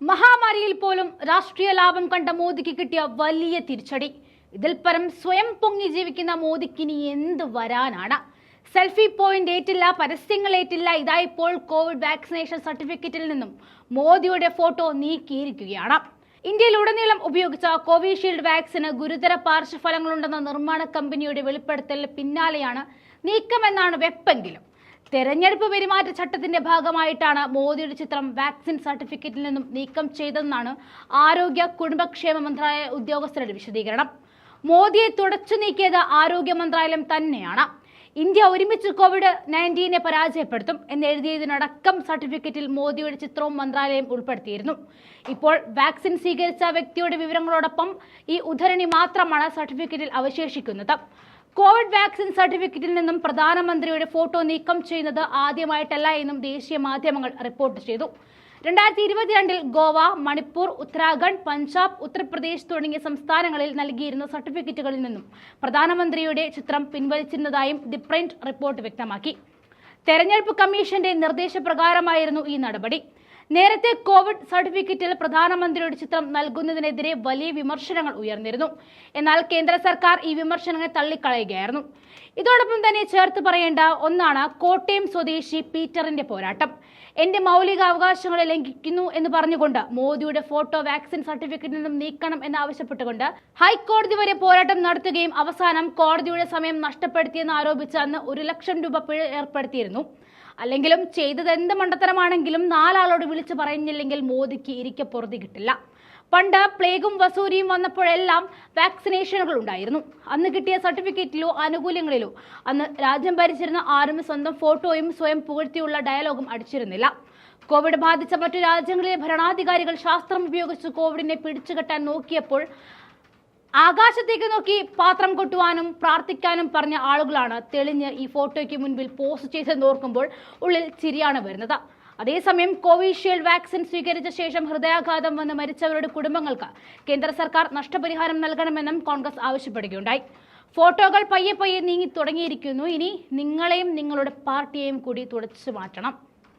മഹാമാരിയിൽ പോലും രാഷ്ട്രീയ ലാഭം കണ്ട മോദിക്ക് കിട്ടിയ വലിയ തിരിച്ചടി. ഇതിൽ പരം സ്വയം പൊങ്ങി ജീവിക്കുന്ന മോദിക്കിനി എന്ത് വരാനാണ്? സെൽഫി പോയിന്റ് ഏറ്റില്ല പരസ്യങ്ങൾ ഏറ്റില്ല. ഇതായിപ്പോൾ കോവിഡ് വാക്സിനേഷൻ സർട്ടിഫിക്കറ്റിൽ നിന്നും മോദിയുടെ ഫോട്ടോ നീക്കിയിരിക്കുകയാണ്. ഇന്ത്യയിലുടനീളം ഉപയോഗിച്ച കോവിഷീൽഡ് വാക്സിന് ഗുരുതര പാർശ്വഫലങ്ങളുണ്ടെന്ന നിർമ്മാണ കമ്പനിയുടെ വെളിപ്പെടുത്തലിന് പിന്നാലെയാണ് നീക്കമെന്നാണ് വെപ്പെങ്കിലും. തെരഞ്ഞെടുപ്പ് പെരുമാറ്റച്ചട്ടത്തിന്റെ ഭാഗമായിട്ടാണ് മോദിയുടെ ചിത്രം വാക്സിൻ സർട്ടിഫിക്കറ്റിൽ നിന്നും നീക്കം ചെയ്തതെന്നാണ് ആരോഗ്യ കുടുംബക്ഷേമ മന്ത്രാലയ ഉദ്യോഗസ്ഥരുടെ വിശദീകരണം. മോദിയെ തുടച്ചു നീക്കിയത് ആരോഗ്യ മന്ത്രാലയം തന്നെയാണ്. ഇന്ത്യ ഒരുമിച്ച് കോവിഡ് നയന്റീനെ പരാജയപ്പെടുത്തും എന്നെഴുതിയതിനടക്കം സർട്ടിഫിക്കറ്റിൽ മോദിയുടെ ചിത്രവും മന്ത്രാലയം ഉൾപ്പെടുത്തിയിരുന്നു. ഇപ്പോൾ വാക്സിൻ സ്വീകരിച്ച വ്യക്തിയുടെ വിവരങ്ങളോടൊപ്പം ഈ ഉദ്ധരണി മാത്രമാണ് സർട്ടിഫിക്കറ്റിൽ അവശേഷിക്കുന്നത്. കോവിഡ് വാക്സിൻ സർട്ടിഫിക്കറ്റിൽ നിന്നും പ്രധാനമന്ത്രിയുടെ ഫോട്ടോ നീക്കം ചെയ്യുന്നത് ആദ്യമായിട്ടല്ല എന്നും ദേശീയ മാധ്യമങ്ങൾ റിപ്പോർട്ട് ചെയ്തു. രണ്ടായിരത്തി ഇരുപത്തിരണ്ടിൽ ഗോവ മണിപ്പൂർ ഉത്തരാഖണ്ഡ് പഞ്ചാബ് ഉത്തർപ്രദേശ് തുടങ്ങിയ സംസ്ഥാനങ്ങളിൽ നൽകിയിരുന്ന സർട്ടിഫിക്കറ്റുകളിൽ നിന്നും പ്രധാനമന്ത്രിയുടെ ചിത്രം പിൻവലിച്ചിരുന്നതായും ദി പ്രിന്റ് റിപ്പോർട്ട് വ്യക്തമാക്കി. തെരഞ്ഞെടുപ്പ് കമ്മീഷന്റെ നിർദ്ദേശപ്രകാരമായിരുന്നു ഈ നടപടി. നേരത്തെ കോവിഡ് സർട്ടിഫിക്കറ്റിൽ പ്രധാനമന്ത്രിയുടെ ചിത്രം നൽകുന്നതിനെതിരെ വലിയ വിമർശനങ്ങൾ ഉയർന്നിരുന്നു. എന്നാൽ കേന്ദ്ര സർക്കാർ ഈ വിമർശനങ്ങളെ തള്ളിക്കളയുകയായിരുന്നു. ഇതോടൊപ്പം തന്നെ ചേർത്ത് പറയേണ്ട ഒന്നാണ് കോട്ടയം സ്വദേശി പീറ്ററിന്റെ പോരാട്ടം. എന്റെ മൗലിക അവകാശങ്ങളെ ലംഘിക്കുന്നു എന്ന് പറഞ്ഞുകൊണ്ട് മോദിയുടെ ഫോട്ടോ വാക്സിൻ സർട്ടിഫിക്കറ്റിൽ നിന്നും നീക്കണം എന്ന് ആവശ്യപ്പെട്ടുകൊണ്ട് ഹൈക്കോടതി വരെ പോരാട്ടം നടത്തുകയും അവസാനം കോടതിയുടെ സമയം നഷ്ടപ്പെടുത്തിയെന്ന് ആരോപിച്ച് അന്ന് ഒരു ലക്ഷം രൂപ പിഴ ഏർപ്പെടുത്തിയിരുന്നു. അല്ലെങ്കിലും ചെയ്തത് എന്ത് മണ്ടത്തരമാണെങ്കിലും നാലാളോട് വിളിച്ചു പറഞ്ഞില്ലെങ്കിൽ മോദിക്ക് ഇരിക്ക പുറത്തി കിട്ടില്ല. പണ്ട് പ്ലേഗും വസൂരിയും വന്നപ്പോഴെല്ലാം വാക്സിനേഷനുകൾ ഉണ്ടായിരുന്നു. അന്ന് കിട്ടിയ സർട്ടിഫിക്കറ്റിലോ ആനുകൂല്യങ്ങളിലോ അന്ന് രാജ്യം ഭരിച്ചിരുന്ന ആരും സ്വന്തം ഫോട്ടോയും സ്വയം പുകഴ്ത്തിയുള്ള ഡയലോഗും അടിച്ചിരുന്നില്ല. കോവിഡ് ബാധിച്ച മറ്റു രാജ്യങ്ങളിലെ ഭരണാധികാരികൾ ശാസ്ത്രം ഉപയോഗിച്ച് കോവിഡിനെ പിടിച്ചുകെട്ടാൻ നോക്കിയപ്പോൾ ആകാശത്തേക്ക് നോക്കി പാത്രം കൊട്ടുവാനും പ്രാർത്ഥിക്കാനും പറഞ്ഞ ആളുകളാണ് തെളിഞ്ഞ് ഈ ഫോട്ടോയ്ക്ക് മുൻപിൽ പോസ്റ്റ് ചെയ്തെന്ന് ഓർക്കുമ്പോൾ ഉള്ളിൽ ചിരിയാണ് വരുന്നത്. അതേസമയം കോവിഷീൽഡ് വാക്സിൻ സ്വീകരിച്ച ശേഷം ഹൃദയാഘാതം വന്ന് മരിച്ചവരുടെ കുടുംബങ്ങൾക്ക് കേന്ദ്ര സർക്കാർ നഷ്ടപരിഹാരം നൽകണമെന്നും കോൺഗ്രസ് ആവശ്യപ്പെടുകയുണ്ടായി. ഫോട്ടോകൾ പയ്യെ പയ്യെ നീങ്ങി തുടങ്ങിയിരിക്കുന്നു. ഇനി നിങ്ങളെയും നിങ്ങളുടെ പാർട്ടിയെയും കൂടി തുടച്ചു മാറ്റണം.